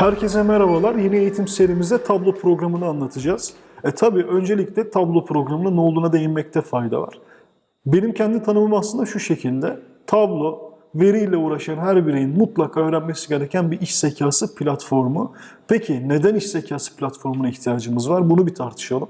Herkese merhabalar. Yeni eğitim serimizde tablo programını anlatacağız. E tabi öncelikle tablo programının ne olduğuna değinmekte fayda var. Benim kendi tanımım aslında şu şekilde. Tablo, veriyle uğraşan her bireyin mutlaka öğrenmesi gereken bir iş zekası platformu. Peki neden iş zekası platformuna ihtiyacımız var? Bunu bir tartışalım.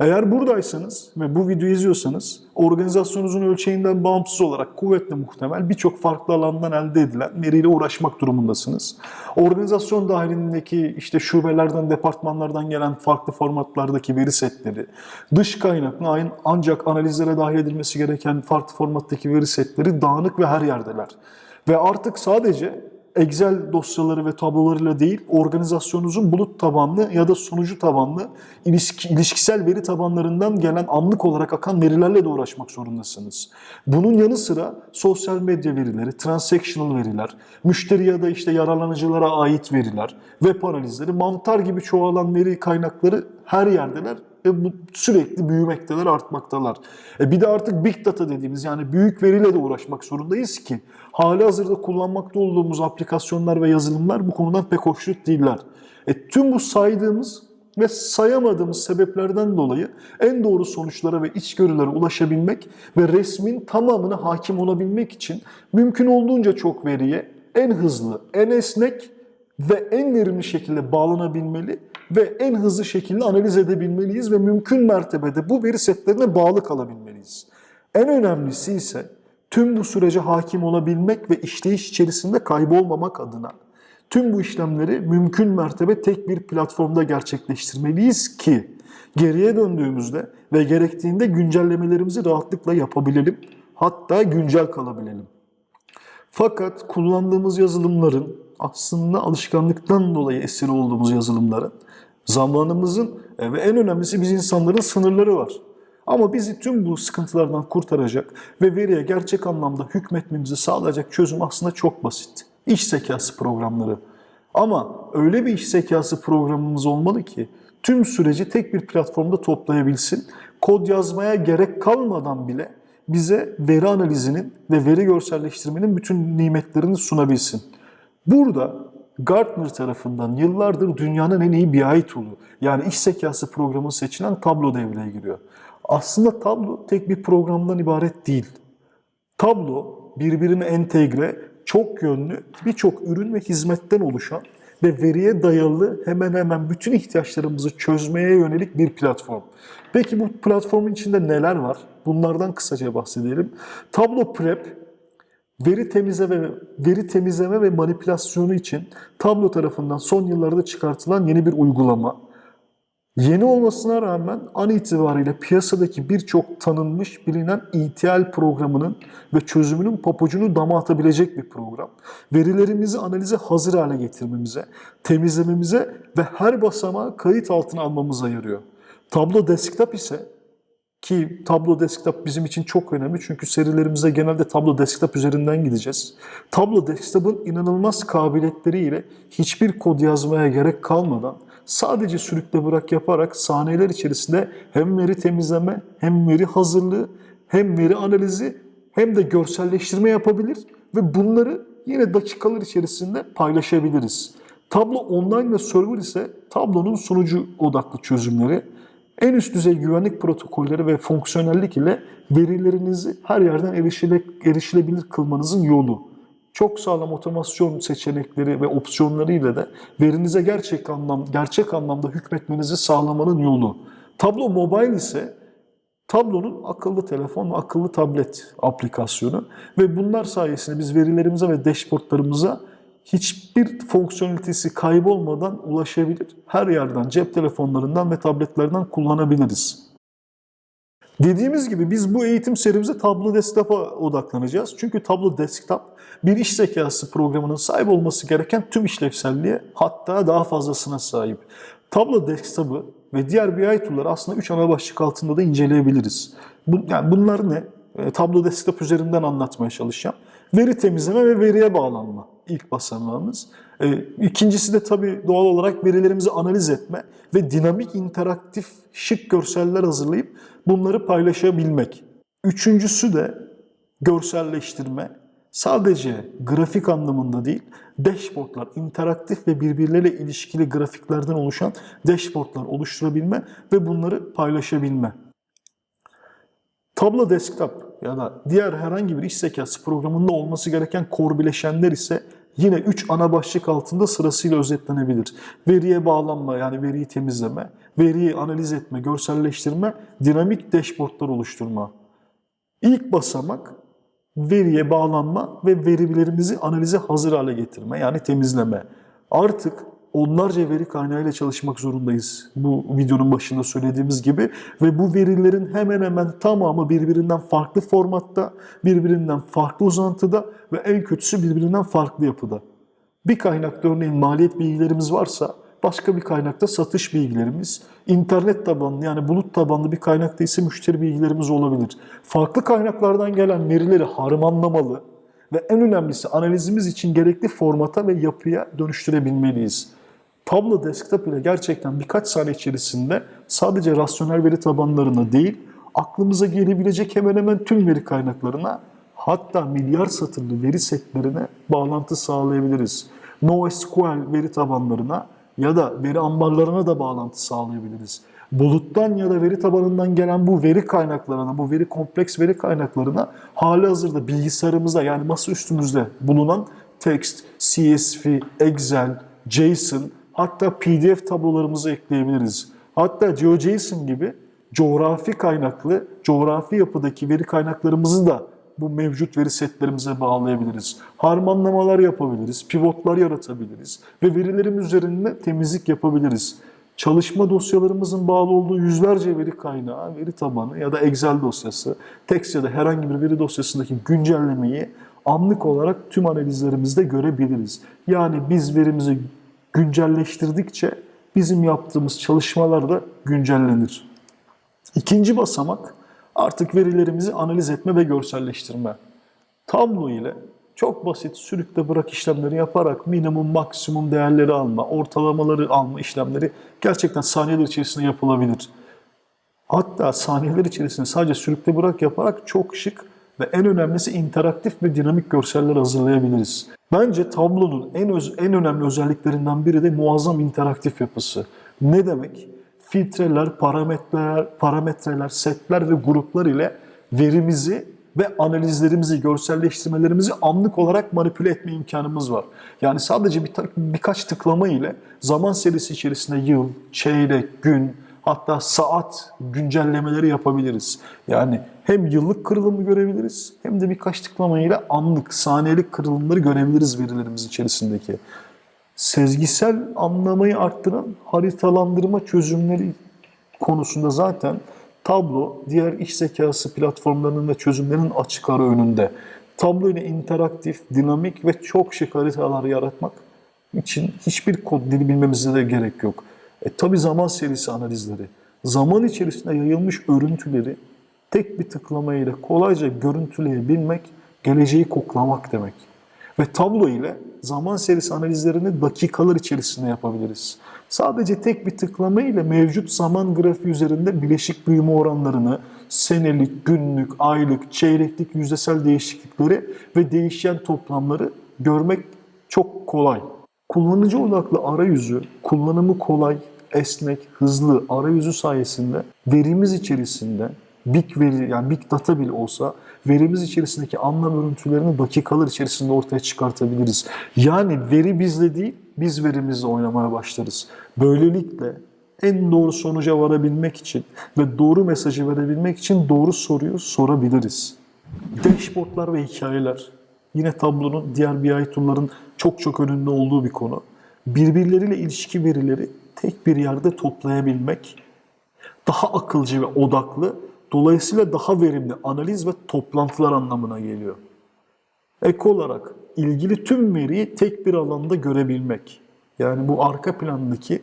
Eğer buradaysanız ve bu videoyu izliyorsanız organizasyonunuzun ölçeğinden bağımsız olarak kuvvetle muhtemel birçok farklı alandan elde edilen veriyle uğraşmak durumundasınız. Organizasyon dahilindeki işte şubelerden, departmanlardan gelen farklı formatlardaki veri setleri, dış kaynaklı ancak analizlere dahil edilmesi gereken farklı formattaki veri setleri dağınık ve her yerdeler. Ve artık sadece Excel dosyaları ve tablolarıyla değil, organizasyonunuzun bulut tabanlı ya da sunucu tabanlı ilişki, ilişkisel veri tabanlarından gelen anlık olarak akan verilerle de uğraşmak zorundasınız. Bunun yanı sıra sosyal medya verileri, transactional veriler, müşteri ya da işte yararlanıcılara ait veriler, web analizleri, mantar gibi çoğalan veri kaynakları her yerdeler ve bu sürekli büyümekteler, artmaktalar. E bir de artık big data dediğimiz yani büyük veriyle de uğraşmak zorundayız ki hali hazırda kullanmakta olduğumuz aplikasyonlar ve yazılımlar bu konudan pek hoşnut değiller. E tüm bu saydığımız ve sayamadığımız sebeplerden dolayı en doğru sonuçlara ve içgörülere ulaşabilmek ve resmin tamamına hakim olabilmek için mümkün olduğunca çok veriye en hızlı, en esnek ve en verimli şekilde bağlanabilmeli ve en hızlı şekilde analiz edebilmeliyiz ve mümkün mertebede bu veri setlerine bağlı kalabilmeliyiz. En önemlisi ise tüm bu sürece hakim olabilmek ve işleyiş içerisinde kaybolmamak adına tüm bu işlemleri mümkün mertebe tek bir platformda gerçekleştirmeliyiz ki geriye döndüğümüzde ve gerektiğinde güncellemelerimizi rahatlıkla yapabilelim. Hatta güncel kalabilelim. Fakat kullandığımız yazılımların aslında alışkanlıktan dolayı esir olduğumuz yazılımların zamanımızın e, ve en önemlisi biz insanların sınırları var. Ama bizi tüm bu sıkıntılardan kurtaracak ve veriye gerçek anlamda hükmetmemizi sağlayacak çözüm aslında çok basit. İş zekası programları. Ama öyle bir iş zekası programımız olmalı ki tüm süreci tek bir platformda toplayabilsin. Kod yazmaya gerek kalmadan bile bize veri analizinin ve veri görselleştirmenin bütün nimetlerini sunabilsin. Burada Gartner tarafından yıllardır dünyanın en iyi BI tool'u yani iş zekası programı seçilen Tableau devreye giriyor. Aslında Tableau tek bir programdan ibaret değil. Tablo birbirine entegre, çok yönlü, birçok ürün ve hizmetten oluşan ve veriye dayalı hemen hemen bütün ihtiyaçlarımızı çözmeye yönelik bir platform. Peki bu platformun içinde neler var? Bunlardan kısaca bahsedelim. Tablo Prep, veri temizleme ve veri temizleme ve manipülasyonu için Tablo tarafından son yıllarda çıkartılan yeni bir uygulama. Yeni olmasına rağmen an itibariyle piyasadaki birçok tanınmış bilinen ETL programının ve çözümünün papucunu dama atabilecek bir program. Verilerimizi analize hazır hale getirmemize, temizlememize ve her basamağı kayıt altına almamıza yarıyor. Tablo Desktop ise ki Tablo Desktop bizim için çok önemli çünkü serilerimizde genelde Tablo Desktop üzerinden gideceğiz. Tablo Desktop'ın inanılmaz kabiliyetleriyle hiçbir kod yazmaya gerek kalmadan sadece sürükle bırak yaparak saniyeler içerisinde hem veri temizleme, hem veri hazırlığı, hem veri analizi, hem de görselleştirme yapabilir ve bunları yine dakikalar içerisinde paylaşabiliriz. Tablo Online ve Server ise Tablo'nun sunucu odaklı çözümleri. En üst düzey güvenlik protokolleri ve fonksiyonellik ile verilerinizi her yerden erişile, erişilebilir kılmanızın yolu. Çok sağlam otomasyon seçenekleri ve opsiyonları ile de verinize gerçek anlam gerçek anlamda hükmetmenizi sağlamanın yolu. Tablo Mobile ise Tablo'nun akıllı telefon ve akıllı tablet aplikasyonu ve bunlar sayesinde biz verilerimize ve dashboardlarımıza hiçbir fonksiyonelitesi kaybolmadan ulaşabilir. Her yerden cep telefonlarından ve tabletlerden kullanabiliriz. Dediğimiz gibi biz bu eğitim serimize Tableau Desktop'a odaklanacağız. Çünkü Tableau Desktop bir iş zekası programının sahip olması gereken tüm işlevselliğe hatta daha fazlasına sahip. Tableau Desktop'ı ve diğer BI tool'ları aslında 3 ana başlık altında da inceleyebiliriz. Bu, yani bunlar ne? E, Tableau Desktop üzerinden anlatmaya çalışacağım. Veri temizleme ve veriye bağlanma ilk basamağımız. E, ikincisi de tabii doğal olarak verilerimizi analiz etme ve dinamik, interaktif, şık görseller hazırlayıp bunları paylaşabilmek. Üçüncüsü de görselleştirme, sadece grafik anlamında değil, dashboardlar, interaktif ve birbirleriyle ilişkili grafiklerden oluşan dashboardlar oluşturabilme ve bunları paylaşabilme. Tablo desktop ya da diğer herhangi bir iş zekası programında olması gereken core bileşenler ise yine 3 ana başlık altında sırasıyla özetlenebilir. Veriye bağlanma yani veriyi temizleme, veriyi analiz etme, görselleştirme, dinamik dashboardlar oluşturma. İlk basamak veriye bağlanma ve verilerimizi analize hazır hale getirme yani temizleme. Artık onlarca veri kaynağıyla çalışmak zorundayız. Bu videonun başında söylediğimiz gibi ve bu verilerin hemen hemen tamamı birbirinden farklı formatta, birbirinden farklı uzantıda ve en kötüsü birbirinden farklı yapıda. Bir kaynakta örneğin maliyet bilgilerimiz varsa başka bir kaynakta satış bilgilerimiz, internet tabanlı yani bulut tabanlı bir kaynakta ise müşteri bilgilerimiz olabilir. Farklı kaynaklardan gelen verileri harmanlamalı ve en önemlisi analizimiz için gerekli formata ve yapıya dönüştürebilmeliyiz. Tablo Desktop ile gerçekten birkaç saniye içerisinde sadece rasyonel veri tabanlarına değil, aklımıza gelebilecek hemen hemen tüm veri kaynaklarına hatta milyar satırlı veri setlerine bağlantı sağlayabiliriz. NoSQL veri tabanlarına ya da veri ambarlarına da bağlantı sağlayabiliriz. Buluttan ya da veri tabanından gelen bu veri kaynaklarına, bu veri kompleks veri kaynaklarına hali hazırda bilgisayarımızda yani masa üstümüzde bulunan text, CSV, Excel, JSON hatta PDF tablolarımızı ekleyebiliriz. Hatta GeoJSON gibi coğrafi kaynaklı, coğrafi yapıdaki veri kaynaklarımızı da bu mevcut veri setlerimize bağlayabiliriz. Harmanlamalar yapabiliriz, pivotlar yaratabiliriz ve verilerimiz üzerinde temizlik yapabiliriz. Çalışma dosyalarımızın bağlı olduğu yüzlerce veri kaynağı, veri tabanı ya da Excel dosyası, text ya da herhangi bir veri dosyasındaki güncellemeyi anlık olarak tüm analizlerimizde görebiliriz. Yani biz verimizi güncelleştirdikçe bizim yaptığımız çalışmalar da güncellenir. İkinci basamak artık verilerimizi analiz etme ve görselleştirme. Tablo ile çok basit sürükle bırak işlemleri yaparak minimum maksimum değerleri alma, ortalamaları alma işlemleri gerçekten saniyeler içerisinde yapılabilir. Hatta saniyeler içerisinde sadece sürükle bırak yaparak çok şık ve en önemlisi interaktif ve dinamik görseller hazırlayabiliriz. Bence tablonun en öz, en önemli özelliklerinden biri de muazzam interaktif yapısı. Ne demek? Filtreler, parametreler, parametreler, setler ve gruplar ile verimizi ve analizlerimizi, görselleştirmelerimizi anlık olarak manipüle etme imkanımız var. Yani sadece bir, birkaç tıklama ile zaman serisi içerisinde yıl, çeyrek, gün, hatta saat güncellemeleri yapabiliriz. Yani hem yıllık kırılımı görebiliriz hem de birkaç tıklama ile anlık, saniyelik kırılımları görebiliriz verilerimiz içerisindeki. Sezgisel anlamayı arttıran haritalandırma çözümleri konusunda zaten Tablo diğer iş zekası platformlarının ve çözümlerinin açık ara önünde. Tablo ile interaktif, dinamik ve çok şık haritalar yaratmak için hiçbir kod dili bilmemize de gerek yok. E tabi zaman serisi analizleri, zaman içerisinde yayılmış örüntüleri tek bir tıklama ile kolayca görüntüleyebilmek, geleceği koklamak demek. Ve tablo ile zaman serisi analizlerini dakikalar içerisinde yapabiliriz. Sadece tek bir tıklama ile mevcut zaman grafiği üzerinde bileşik büyüme oranlarını, senelik, günlük, aylık, çeyreklik yüzdesel değişiklikleri ve değişen toplamları görmek çok kolay. Kullanıcı odaklı arayüzü, kullanımı kolay, esnek, hızlı arayüzü sayesinde verimiz içerisinde big veri yani big data bile olsa verimiz içerisindeki anlam örüntülerini dakikalar içerisinde ortaya çıkartabiliriz. Yani veri bizle değil, biz verimizle oynamaya başlarız. Böylelikle en doğru sonuca varabilmek için ve doğru mesajı verebilmek için doğru soruyu sorabiliriz. Dashboardlar ve hikayeler yine tablonun diğer BI tool'ların çok çok önünde olduğu bir konu. Birbirleriyle ilişki verileri tek bir yerde toplayabilmek daha akılcı ve odaklı Dolayısıyla daha verimli analiz ve toplantılar anlamına geliyor. Ek olarak ilgili tüm veriyi tek bir alanda görebilmek. Yani bu arka plandaki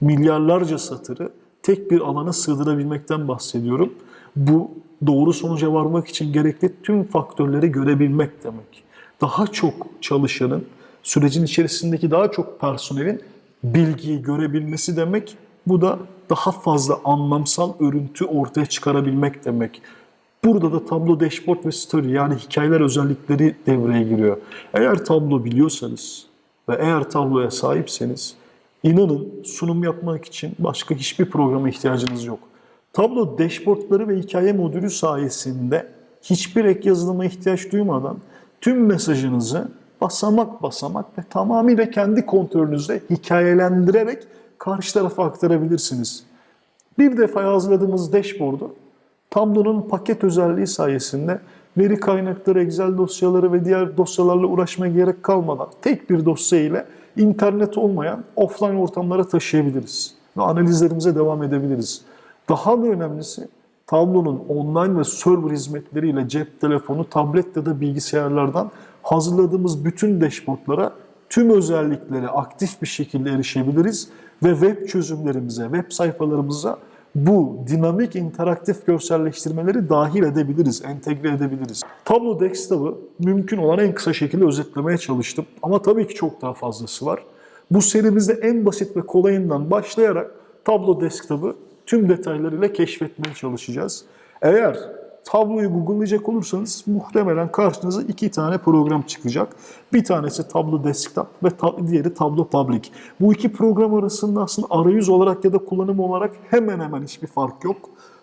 milyarlarca satırı tek bir alana sığdırabilmekten bahsediyorum. Bu doğru sonuca varmak için gerekli tüm faktörleri görebilmek demek. Daha çok çalışanın, sürecin içerisindeki daha çok personelin bilgiyi görebilmesi demek. Bu da daha fazla anlamsal örüntü ortaya çıkarabilmek demek. Burada da tablo, dashboard ve story yani hikayeler özellikleri devreye giriyor. Eğer tablo biliyorsanız ve eğer tabloya sahipseniz inanın sunum yapmak için başka hiçbir programa ihtiyacınız yok. Tablo dashboardları ve hikaye modülü sayesinde hiçbir ek yazılıma ihtiyaç duymadan tüm mesajınızı basamak basamak ve tamamıyla kendi kontrolünüzde hikayelendirerek karşı tarafa aktarabilirsiniz. Bir defa hazırladığımız dashboard'u Tablo'nun paket özelliği sayesinde veri kaynakları, Excel dosyaları ve diğer dosyalarla uğraşmaya gerek kalmadan tek bir dosya ile internet olmayan offline ortamlara taşıyabiliriz. Ve analizlerimize devam edebiliriz. Daha da önemlisi Tablo'nun online ve server hizmetleriyle cep telefonu, tablet ya da bilgisayarlardan hazırladığımız bütün dashboardlara tüm özelliklere aktif bir şekilde erişebiliriz ve web çözümlerimize, web sayfalarımıza bu dinamik interaktif görselleştirmeleri dahil edebiliriz, entegre edebiliriz. Tablo Desktop'ı mümkün olan en kısa şekilde özetlemeye çalıştım. Ama tabii ki çok daha fazlası var. Bu serimizde en basit ve kolayından başlayarak Tablo Desktop'ı tüm detaylarıyla keşfetmeye çalışacağız. Eğer tabloyu google'layacak olursanız muhtemelen karşınıza iki tane program çıkacak. Bir tanesi Tablo Desktop ve ta- diğeri Tablo Public. Bu iki program arasında aslında arayüz olarak ya da kullanım olarak hemen hemen hiçbir fark yok.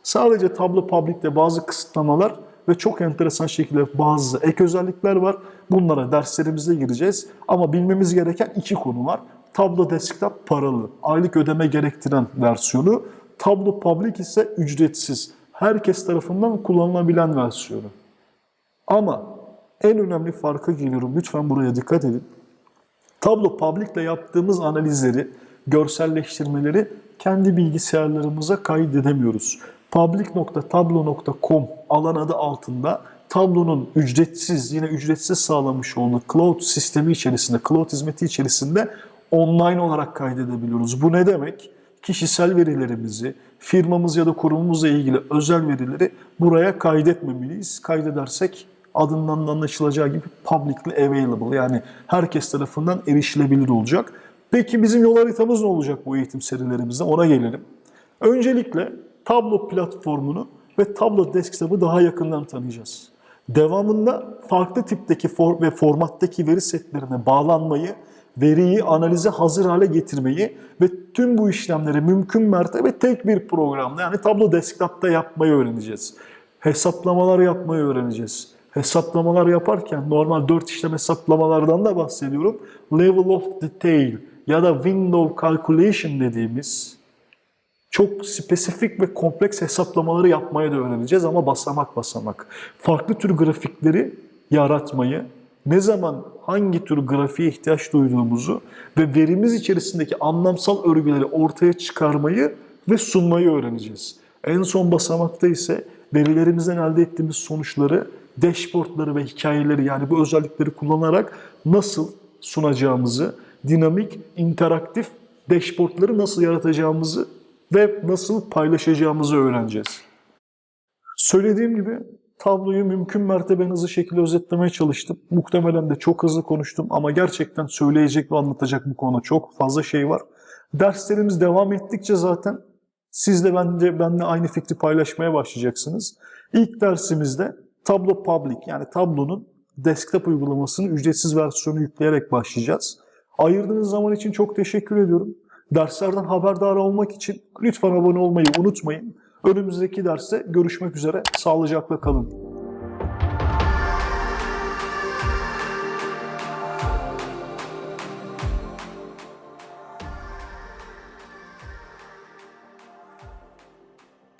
Sadece Tablo Public'te bazı kısıtlamalar ve çok enteresan şekilde bazı ek özellikler var. Bunlara derslerimizde gireceğiz. Ama bilmemiz gereken iki konu var. Tablo Desktop paralı, aylık ödeme gerektiren versiyonu. Tablo Public ise ücretsiz, herkes tarafından kullanılabilen versiyonu. Ama en önemli farka geliyorum. Lütfen buraya dikkat edin. Tablo Public ile yaptığımız analizleri, görselleştirmeleri kendi bilgisayarlarımıza kaydedemiyoruz. public.tablo.com alan adı altında Tablo'nun ücretsiz, yine ücretsiz sağlamış olduğu cloud sistemi içerisinde, cloud hizmeti içerisinde online olarak kaydedebiliyoruz. Bu ne demek? Kişisel verilerimizi, firmamız ya da kurumumuzla ilgili özel verileri buraya kaydetmemeliyiz. Kaydedersek adından da anlaşılacağı gibi publicly available yani herkes tarafından erişilebilir olacak. Peki bizim yol haritamız ne olacak bu eğitim serilerimizde? Ona gelelim. Öncelikle Tablo platformunu ve Tablo Desktop'ı daha yakından tanıyacağız. Devamında farklı tipteki for ve formattaki veri setlerine bağlanmayı, veriyi analize hazır hale getirmeyi ve tüm bu işlemleri mümkün mertebe tek bir programda yani Tablo Desktop'ta yapmayı öğreneceğiz. Hesaplamalar yapmayı öğreneceğiz. Hesaplamalar yaparken normal 4 işlem hesaplamalardan da bahsediyorum. Level of detail ya da window calculation dediğimiz çok spesifik ve kompleks hesaplamaları yapmaya da öğreneceğiz ama basamak basamak. Farklı tür grafikleri yaratmayı, ne zaman hangi tür grafiğe ihtiyaç duyduğumuzu ve verimiz içerisindeki anlamsal örgüleri ortaya çıkarmayı ve sunmayı öğreneceğiz. En son basamakta ise verilerimizden elde ettiğimiz sonuçları, dashboardları ve hikayeleri yani bu özellikleri kullanarak nasıl sunacağımızı, dinamik, interaktif dashboardları nasıl yaratacağımızı ve nasıl paylaşacağımızı öğreneceğiz. Söylediğim gibi tabloyu mümkün mertebe hızlı şekilde özetlemeye çalıştım. Muhtemelen de çok hızlı konuştum ama gerçekten söyleyecek ve anlatacak bu konuda çok fazla şey var. Derslerimiz devam ettikçe zaten siz de bence benimle aynı fikri paylaşmaya başlayacaksınız. İlk dersimizde Tablo Public yani tablonun desktop uygulamasının ücretsiz versiyonu yükleyerek başlayacağız. Ayırdığınız zaman için çok teşekkür ediyorum. Derslerden haberdar olmak için lütfen abone olmayı unutmayın. Önümüzdeki derste görüşmek üzere. Sağlıcakla kalın.